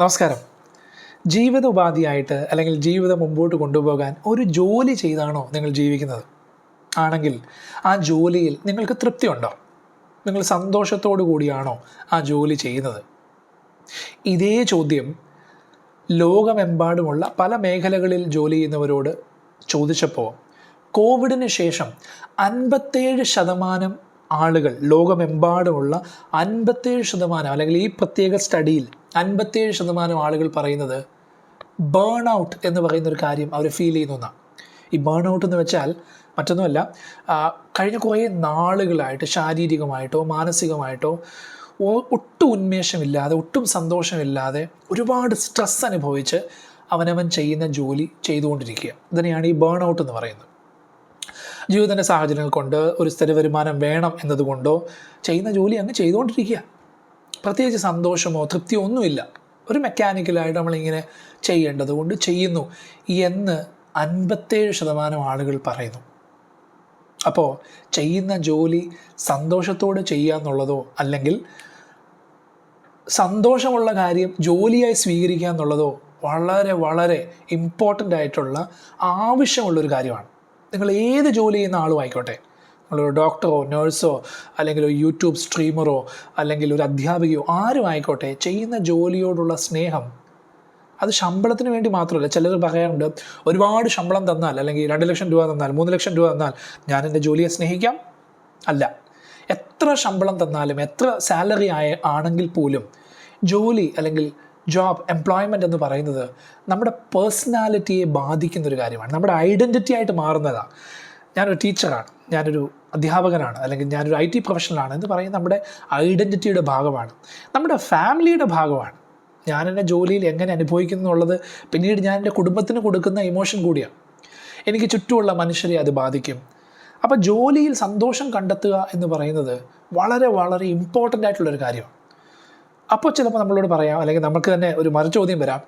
നമസ്കാരം. ജീവിത ഉപാധിയായിട്ട് അല്ലെങ്കിൽ ജീവിതം മുമ്പോട്ട് കൊണ്ടുപോകാൻ ഒരു ജോലി ചെയ്താണോ നിങ്ങൾ ജീവിക്കുന്നത്? ആണെങ്കിൽ ആ ജോലിയിൽ നിങ്ങൾക്ക് തൃപ്തി ഉണ്ടോ നിങ്ങൾ സന്തോഷത്തോടു കൂടിയാണോ ആ ജോലി ചെയ്യുന്നത്? ഇതേ ചോദ്യം ലോകമെമ്പാടുമുള്ള പല മേഖലകളിൽ ജോലി ചെയ്യുന്നവരോട് ചോദിച്ചപ്പോൾ കോവിഡിന് ശേഷം അൻപത്തേഴ് ശതമാനം ആളുകൾ ലോകമെമ്പാടുമുള്ള അൻപത്തേഴ് ശതമാനം അല്ലെങ്കിൽ ഈ പ്രത്യേക സ്റ്റഡിയിൽ അൻപത്തേഴ് ശതമാനം ആളുകൾ പറയുന്നത് ബേൺ ഔട്ട് എന്ന് പറയുന്ന ഒരു കാര്യം അവർ ഫീൽ ചെയ്യുന്ന ഒന്നാണ് ഈ ബേൺ ഔട്ട് എന്ന് വെച്ചാൽ മറ്റൊന്നുമല്ല കഴിഞ്ഞ കുറേ നാളുകളായിട്ട് ശാരീരികമായിട്ടോ മാനസികമായിട്ടോ ഒട്ടും ഉന്മേഷമില്ലാതെ ഒട്ടും സന്തോഷമില്ലാതെ ഒരുപാട് സ്ട്രെസ് അനുഭവിച്ച് അവനവൻ ചെയ്യുന്ന ജോലി ചെയ്തുകൊണ്ടിരിക്കുക. ഇതിനെയാണ് ഈ ബേൺ ഔട്ട് എന്ന് പറയുന്നത്. ജീവിതത്തിന്റെ സാഹചര്യങ്ങൾ കൊണ്ട് ഒരു സ്ഥിര വരുമാനം വേണം എന്നതുകൊണ്ടോ ചെയ്യുന്ന ജോലി അങ്ങ് ചെയ്തുകൊണ്ടിരിക്കുക. പ്രത്യേകിച്ച് സന്തോഷമോ തൃപ്തിയോ ഒന്നുമില്ല. ഒരു മെക്കാനിക്കലായിട്ട് നമ്മളിങ്ങനെ ചെയ്യേണ്ടത് കൊണ്ട് ചെയ്യുന്നു എന്ന് അൻപത്തേഴ് ശതമാനം ആളുകൾ പറയുന്നു. അപ്പോൾ ചെയ്യുന്ന ജോലി സന്തോഷത്തോടെ ചെയ്യുക എന്നുള്ളതോ അല്ലെങ്കിൽ സന്തോഷമുള്ള കാര്യം ജോലിയായി സ്വീകരിക്കുക എന്നുള്ളതോ വളരെ വളരെ ഇമ്പോർട്ടന്റ് ആയിട്ടുള്ള ആവശ്യമുള്ളൊരു കാര്യമാണ്. നിങ്ങൾ ഏത് ജോലി ചെയ്യുന്ന ആളും ആയിക്കോട്ടെ. നിങ്ങളൊരു ഡോക്ടറോ നേഴ്സോ അല്ലെങ്കിൽ ഒരു യൂട്യൂബ് സ്ട്രീമറോ അല്ലെങ്കിൽ ഒരു അധ്യാപികയോ ആരും ആയിക്കോട്ടെ ചെയ്യുന്ന ജോലിയോടുള്ള സ്നേഹം അത് ശമ്പളത്തിന് വേണ്ടി മാത്രമല്ല. ചിലർ പറയാറുണ്ട് ഒരുപാട് ശമ്പളം തന്നാൽ അല്ലെങ്കിൽ രണ്ട് ലക്ഷം രൂപ തന്നാൽ മൂന്ന് ലക്ഷം രൂപ തന്നാൽ ഞാൻ എന്റെ ജോലിയെ സ്നേഹിക്കാം? അല്ല. എത്ര ശമ്പളം തന്നാലും എത്ര സാലറി ആയ ആണെങ്കിൽ പോലും ജോലി അല്ലെങ്കിൽ ജോബ് എംപ്ലോയ്മെന്റ് എന്ന് പറയുന്നത് നമ്മുടെ പേഴ്സണാലിറ്റിയെ ബാധിക്കുന്ന ഒരു കാര്യമാണ്. നമ്മുടെ ഐഡന്റിറ്റി ആയിട്ട് മാറുന്നതാണ് ഞാനൊരു ടീച്ചറാണ് ഞാനൊരു അധ്യാപകനാണ്. അല്ലെങ്കിൽ ഞാനൊരു ഐ ടി പ്രൊഫഷണലാണ് എന്ന് പറയുന്നത് നമ്മുടെ ഐഡന്റിറ്റിയുടെ ഭാഗമാണ്. നമ്മുടെ ഫാമിലിയുടെ ഭാഗമാണ്. ഞാൻ എന്റെ ജോലിയിൽ എങ്ങനെ അനുഭവിക്കുന്നു എന്നുള്ളത് പിന്നീട് ഞാൻ എന്റെ കുടുംബത്തിന് കൊടുക്കുന്ന ഇമോഷൻ കൂടിയാണ്. എനിക്ക് ചുറ്റുമുള്ള മനുഷ്യരെ അത് ബാധിക്കും. അപ്പോൾ ജോലിയിൽ സന്തോഷം കണ്ടെത്തുക എന്ന് പറയുന്നത് വളരെ വളരെ ഇമ്പോർട്ടന്റ് ആയിട്ടുള്ളൊരു കാര്യമാണ്. അപ്പോൾ ചിലപ്പോൾ നമ്മളോട് പറയാം അല്ലെങ്കിൽ നമുക്ക് തന്നെ ഒരു മറുചോദ്യം വരാം.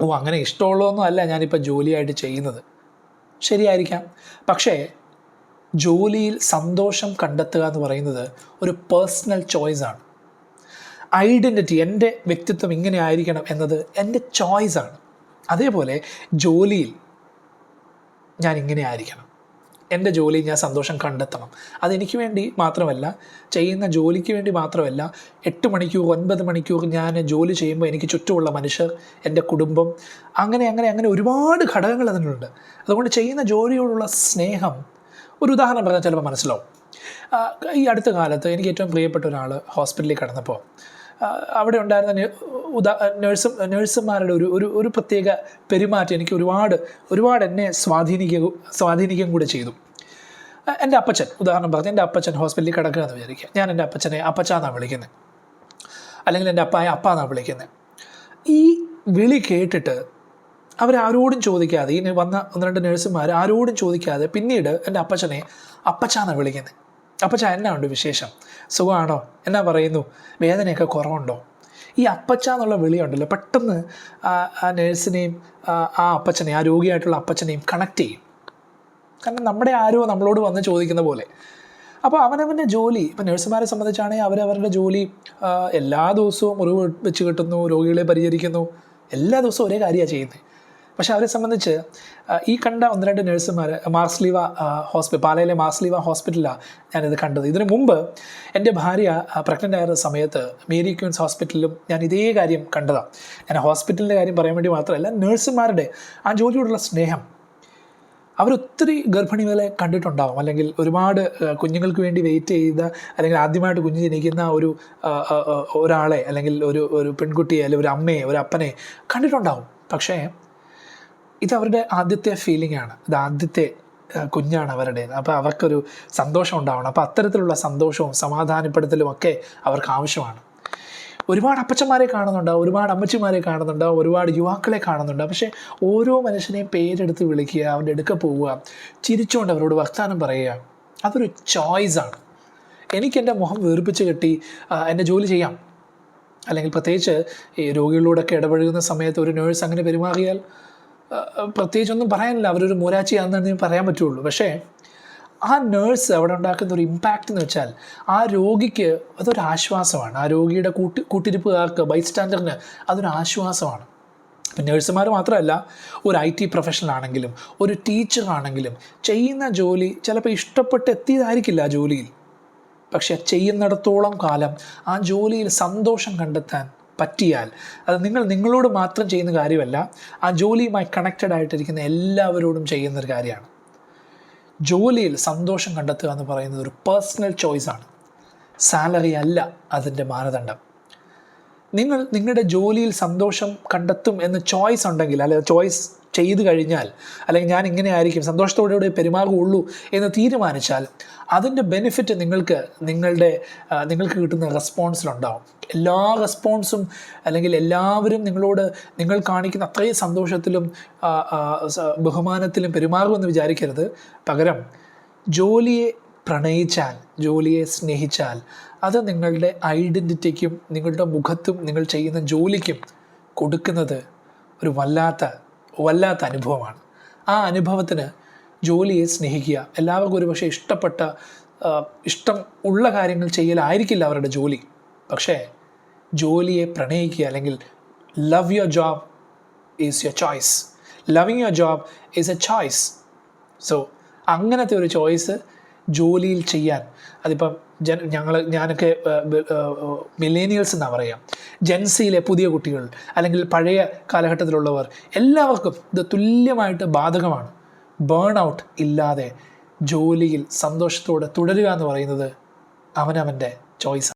ഓ അങ്ങനെ ഇഷ്ടമുള്ളതൊന്നും അല്ല ഞാനിപ്പോൾ ജോലിയായിട്ട് ചെയ്യുന്നത്. ശരിയായിരിക്കാം. പക്ഷേ ജോലിയിൽ സന്തോഷം കണ്ടെത്തുക എന്ന് പറയുന്നത് ഒരു പേഴ്സണൽ ചോയ്സാണ് ഐഡന്റിറ്റി എന്റെ വ്യക്തിത്വം ഇങ്ങനെ ആയിരിക്കണം എന്നത് എന്റെ ചോയ്സാണ് അതേപോലെ ജോലിയിൽ ഞാൻ ഇങ്ങനെ ആയിരിക്കണം. എന്റെ ജോലിയിൽ ഞാൻ സന്തോഷം കണ്ടെത്തണം. അതെനിക്ക് വേണ്ടി മാത്രമല്ല ചെയ്യുന്ന ജോലിക്ക് വേണ്ടി മാത്രമല്ല എട്ട് മണിക്കൂർ ഒൻപത് മണിക്കൂർ ഞാൻ ജോലി ചെയ്യുമ്പോൾ എനിക്ക് ചുറ്റുമുള്ള മനുഷ്യർ എന്റെ കുടുംബം അങ്ങനെ അങ്ങനെ അങ്ങനെ ഒരുപാട് ഘടകങ്ങൾ അതിനുണ്ട്. അതുകൊണ്ട് ചെയ്യുന്ന ജോലിയോടുള്ള സ്നേഹം ഒരു ഉദാഹരണം പറഞ്ഞാൽ ചിലപ്പോൾ മനസ്സിലാവും. ഈ അടുത്ത കാലത്ത് എനിക്ക് ഏറ്റവും പ്രിയപ്പെട്ട ഒരാൾ ഹോസ്പിറ്റലിൽ കിടന്നപ്പോൾ അവിടെ ഉണ്ടായിരുന്ന ഉദാ നഴ്സും നേഴ്സുമാരുടെ ഒരു ഒരു ഒരു പ്രത്യേക പെരുമാറ്റം എനിക്ക് ഒരുപാട് ഒരുപാട് എന്നെ സ്വാധീനിക്കുക സ്വാധീനിക്കുകയും കൂടെ ചെയ്തു. എന്റെ അപ്പച്ചൻ ഉദാഹരണം പറഞ്ഞു എന്റെ അപ്പച്ചൻ ഹോസ്പിറ്റലിൽ കിടക്കുക എന്ന് വിചാരിക്കുക. ഞാൻ എന്റെ അപ്പച്ചനെ അപ്പച്ച എന്നാണ് വിളിക്കുന്നത് അല്ലെങ്കിൽ എന്റെ അപ്പായ അപ്പ എന്നാണ് വിളിക്കുന്നത് ഈ വിളി കേട്ടിട്ട് അവരാരോടും ചോദിക്കാതെ ഇനി വന്ന ഒന്ന് രണ്ട് നേഴ്സുമാർ ആരോടും ചോദിക്കാതെ പിന്നീട് എന്റെ അപ്പച്ചനെ അപ്പച്ചാന്നാണ് വിളിക്കുന്നത് അപ്പച്ച എന്നാ ഉണ്ട് വിശേഷം? സുഖമാണോ? എന്നാ പറയുന്നു വേദനയൊക്കെ കുറവുണ്ടോ? ഈ അപ്പച്ച എന്നുള്ള വിളിയുണ്ടല്ലോ പെട്ടെന്ന് ആ നേഴ്സിനെയും ആ അപ്പച്ചനെയും ആ രോഗിയായിട്ടുള്ള അപ്പച്ചനെയും കണക്ട് ചെയ്യും. കാരണം നമ്മുടെ ആരോ നമ്മളോട് വന്ന് ചോദിക്കുന്ന പോലെ. അപ്പോൾ അവനവന്റെ ജോലി ഇപ്പം നഴ്സുമാരെ സംബന്ധിച്ചാണെങ്കിൽ അവരവരുടെ ജോലി എല്ലാ ദിവസവും മുറിവ് വെച്ച് കിട്ടുന്നു രോഗികളെ പരിചരിക്കുന്നു എല്ലാ ദിവസവും ഒരേ കാര്യമാണ് ചെയ്യുന്നത് പക്ഷെ അവരെ സംബന്ധിച്ച് ഈ കണ്ട ഒന്ന് രണ്ട് നഴ്സുമാർ മാർസ്ലീവ ഹോസ്പിറ്റൽ പാലയിലെ മാർസ്ലീവ ഹോസ്പിറ്റലാണ് ഞാനിത് കണ്ടത്. ഇതിനു മുമ്പ് എന്റെ ഭാര്യ പ്രഗ്നന്റ് ആയിരുന്ന സമയത്ത് മേരി ക്യൂൻസ് ഹോസ്പിറ്റലിലും ഞാൻ ഇതേ കാര്യം കണ്ടതാണ് ഞാൻ ഹോസ്പിറ്റലിന്റെ കാര്യം പറയാൻ വേണ്ടി മാത്രമല്ല നഴ്സുമാരുടെ ആ ജോലിയോടുള്ള സ്നേഹം അവരൊത്തിരി ഗർഭിണികളെ കണ്ടിട്ടുണ്ടാവും. അല്ലെങ്കിൽ ഒരുപാട് കുഞ്ഞുങ്ങൾക്ക് വേണ്ടി വെയിറ്റ് ചെയ്ത അല്ലെങ്കിൽ ആദ്യമായിട്ട് കുഞ്ഞ് ജനിക്കുന്ന ഒരു ഒരാളെ അല്ലെങ്കിൽ ഒരു ഒരു പെൺകുട്ടിയെ അല്ലെങ്കിൽ ഒരു അമ്മയെ ഒരു അപ്പനെ കണ്ടിട്ടുണ്ടാവും. പക്ഷേ ഇത് അവരുടെ ആദ്യത്തെ ഫീലിംഗ് ആണ്. ഇത് ആദ്യത്തെ കുഞ്ഞാണ് അവരുടെ അപ്പോൾ അവർക്കൊരു സന്തോഷം ഉണ്ടാവണം. അപ്പോൾ അത്തരത്തിലുള്ള സന്തോഷവും സമാധാനപ്പെടുത്തലും ഒക്കെ അവർക്ക് ആവശ്യമാണ്. ഒരുപാട് അപ്പച്ചന്മാരെ കാണുന്നുണ്ടാവും ഒരുപാട് അമ്മച്ചിമാരെ കാണുന്നുണ്ടാവും ഒരുപാട് യുവാക്കളെ കാണുന്നുണ്ടാവും പക്ഷേ ഓരോ മനുഷ്യനെയും പേരെടുത്ത് വിളിക്കുക അവന്റെ അടുക്ക പോവുക ചിരിച്ചുകൊണ്ട് അവരോട് വർത്തമാനം പറയുക അതൊരു ചോയ്സാണ് എനിക്ക് എന്റെ മുഖം വീർപ്പിച്ച് കെട്ടി എന്റെ ജോലി ചെയ്യാം. അല്ലെങ്കിൽ പ്രത്യേകിച്ച് ഈ രോഗികളോടൊക്കെ ഇടപഴകുന്ന സമയത്ത് ഒരു നേഴ്സ് അങ്ങനെ പെരുമാറിയാൽ പ്രത്യേകിച്ചൊന്നും പറയാനില്ല. അവരൊരു മൂരാച്ചിയാണെന്ന് പറയാൻ പറ്റുള്ളൂ. പക്ഷേ ആ നേഴ്സ് അവിടെ ഉണ്ടാക്കുന്ന ഒരു ഇമ്പാക്റ്റ് എന്ന് വെച്ചാൽ ആ രോഗിക്ക് അതൊരു ആശ്വാസമാണ്. ആ രോഗിയുടെ കൂട്ടി കൂട്ടിരിപ്പുകാർക്ക് ബൈസ്റ്റാൻഡറിന് അതൊരു ആശ്വാസമാണ്. ഇപ്പം നേഴ്സുമാർ മാത്രമല്ല ഒരു ഐ ടി പ്രൊഫഷണൽ ആണെങ്കിലും ഒരു ടീച്ചർ ആണെങ്കിലും ചെയ്യുന്ന ജോലി ചിലപ്പോൾ ഇഷ്ടപ്പെട്ട് എത്തിയതായിരിക്കില്ല ആ ജോലിയിൽ. പക്ഷെ ചെയ്യുന്നിടത്തോളം കാലം ആ ജോലിയിൽ സന്തോഷം കണ്ടെത്താൻ പറ്റിയാൽ അത് നിങ്ങൾ നിങ്ങളോട് മാത്രം ചെയ്യുന്ന കാര്യമല്ല ആ ജോലിയുമായി കണക്റ്റഡ് ആയിട്ടിരിക്കുന്ന എല്ലാവരോടും ചെയ്യുന്നൊരു കാര്യമാണ്. ജോലിയിൽ സന്തോഷം കണ്ടെത്തുക എന്ന് പറയുന്നത് ഒരു പേഴ്സണൽ ചോയ്സാണ് സാലറി അല്ല അതിന്റെ മാനദണ്ഡം. നിങ്ങൾ നിങ്ങളുടെ ജോലിയിൽ സന്തോഷം കണ്ടെത്തും എന്ന് ചോയ്സ് ഉണ്ടെങ്കിൽ അല്ലെ ചോയ്സ് ചെയ്തു കഴിഞ്ഞാൽ അല്ലെങ്കിൽ ഞാൻ ഇങ്ങനെ ആയിരിക്കും സന്തോഷത്തോടെ പെരുമാറുകയുള്ളൂ എന്ന് തീരുമാനിച്ചാൽ അതിന്റെ ബെനിഫിറ്റ് നിങ്ങൾക്ക് നിങ്ങളുടെ നിങ്ങൾക്ക് കിട്ടുന്ന റെസ്പോൺസിലുണ്ടാവും എല്ലാ റെസ്പോൺസും അല്ലെങ്കിൽ എല്ലാവരും നിങ്ങളോട് നിങ്ങൾ കാണിക്കുന്ന അത്രയും സന്തോഷത്തിലും ബഹുമാനത്തിലും പെരുമാറുമെന്ന് വിചാരിക്കരുത്. പകരം ജോലിയെ പ്രണയിച്ചാൽ ജോലിയെ സ്നേഹിച്ചാൽ അത് നിങ്ങളുടെ ഐഡന്റിറ്റിക്കും നിങ്ങളുടെ മുഖത്തും നിങ്ങൾ ചെയ്യുന്ന ജോലിക്കും കൊടുക്കുന്നത് ഒരു വല്ലാത്ത വല്ലാത്ത അനുഭവമാണ്. ആ അനുഭവത്തിന് ജോലിയെ സ്നേഹിക്കുക എല്ലാവർക്കും ഒരുപക്ഷെ ഇഷ്ടപ്പെട്ട ഇഷ്ടം ഉള്ള കാര്യങ്ങൾ ചെയ്യലായിരിക്കില്ല അവരുടെ ജോലി. പക്ഷേ ജോലിയെ പ്രണയിക്കുക അല്ലെങ്കിൽ love your job is your choice loving your job is a choice so അങ്ങനത്തെ ഒരു ചോയ്സ് ജോലിയിൽ ചെയ്യാൻ. അതിപ്പം ജൻ ഞങ്ങൾ ഞാനൊക്കെ മില്ലേനിയൽസ് എന്നാണ് പറയാം. ജെൻസിയിലെ പുതിയ കുട്ടികൾ അല്ലെങ്കിൽ പഴയ കാലഘട്ടത്തിലുള്ളവർ എല്ലാവർക്കും ഇത് തുല്യമായിട്ട് ബാധകമാണ്. ബേൺ ഔട്ട് ഇല്ലാതെ ജോലിയിൽ സന്തോഷത്തോടെ തുടരുക എന്ന് പറയുന്നത് അവനവന്റെ ചോയ്സാണ്